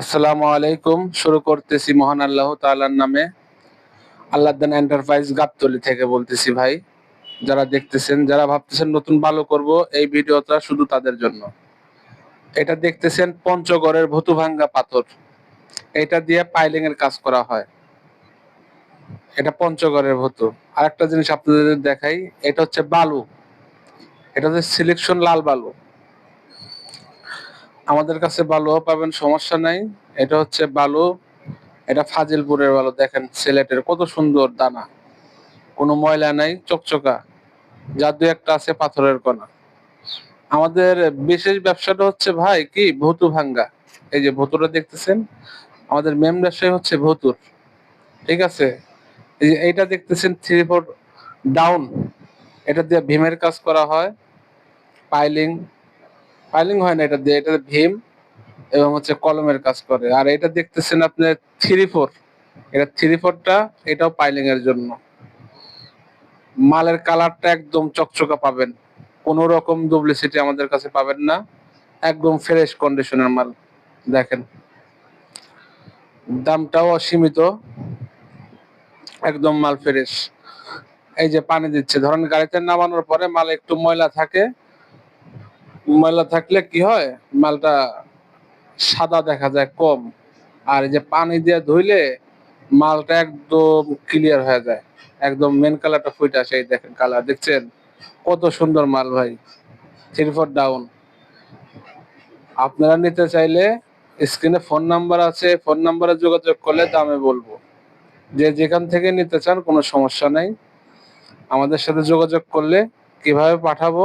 আসসালামু আলাইকুম। শুরু করতেছি মহান আল্লাহ তাআলার নামে। আল্লাহদান এন্টারপ্রাইজ গাবতলি থেকে বলতেছি ভাই, যারা দেখতেছেন, যারা ভাবতেছেন নতুন ভালো করব, এই ভিডিওটা শুধু তাদের জন্য। এটা দেখতেছেন পঞ্চগড়ের ভতুভাঙ্গা পাথর। এটা দিয়ে পাইলিং এর কাজ করা হয়। এটা পঞ্চগড়ের ভতু। আরেকটা জিনিস আপনাদের দেখাই, এটা হচ্ছে বালু। এটা হচ্ছে সিলেকশন লাল বালু। আমাদের কাছে বালুও পাবেন, সমস্যা নাই। এটা হচ্ছে বালু, এটা ফাজিলপুরের বালু, দেখেন সিলেটের কত সুন্দর দানা। কোনো ময়লা নাই, চকচকা। যা দু একটা আছে পাথরের কণা। আমাদের বিশেষ ব্যবসাটা হচ্ছে ভাই কি? ভতুর ভাঙ্গা। এই যে ভতুরা দেখতেছেন? আমাদের মেন ব্যবসায় হচ্ছে ভতুর। ঠিক আছে? এই যে এইটা দেখতেছেন থ্রি ফোর ডাউন এটা দিয়ে ভীমের কাজ করা হয়। পাইলিং পাইলিং হয় না, এটা দিয়ে এটা ভীম এবং হচ্ছে কলমের কাজ করে। আর এটা দেখতেছেন আপনার থ্রি ফোর এটা থ্রি ফোরটা এটাও পাইলিং এর জন্য। মালের কালারটা একদম চকচকা পাবেন। কোনো রকম ডুপ্লিসিটি আমাদের কাছে পাবেন না। একদম ফ্রেশ কন্ডিশনের মাল, দেখেন। দামটাও অসীমিত। একদম মাল ফ্রেশ এই যে পানি দিচ্ছে। ধরেন গাড়িতে নামানোর পরে মাল একটু ময়লা থাকে ময়লা থাকলে কি হয়? মালটা সাদা দেখা যায়, কম। আর এই যে পানি দিয়ে ধুইলে মালটা একদম ক্লিয়ার হয়ে যায়। একদম মেন কালারটা ফুটে আসে এই দেখেন কালার দেখছেন? কত সুন্দর মাল ভাই। থ্রি ফোর ডাউন আপনারা নিতে চাইলে স্ক্রিনে ফোন নাম্বার আছে ফোন নাম্বারে যোগাযোগ করলে দামে বলব। যে যেখান থেকে নিতে চান, কোনো সমস্যা নাই। আমাদের সাথে যোগাযোগ করলে কীভাবে পাঠাবো?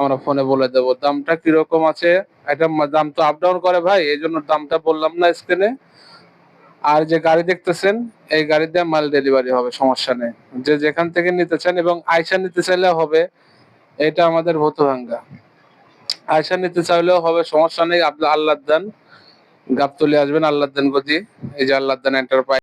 আমরা ফোনে বলে দেব। দামটা কীরকম আছে? এটা দাম তো আপ ডাউন করে ভাই, এই জন্য দামটা বললাম না স্ক্রিনে আর যে গাড়ি দেখতেছেন, এই গাড়িতে মাল ডেলিভারি হবে, সমস্যা নেই। যে যেখান থেকে নিতে চান এবং আয়সা নিতে চাইলে হবে, এটা আমাদের ভতুভাঙ্গা। আয়সা নিতে চাইলেও হবে, সমস্যা নেই আল্লাহ দান। গাবতলি আসবেন আল্লাহ দান গদি। এই যে আল্লাহ দান এন্টারপ্রাইজ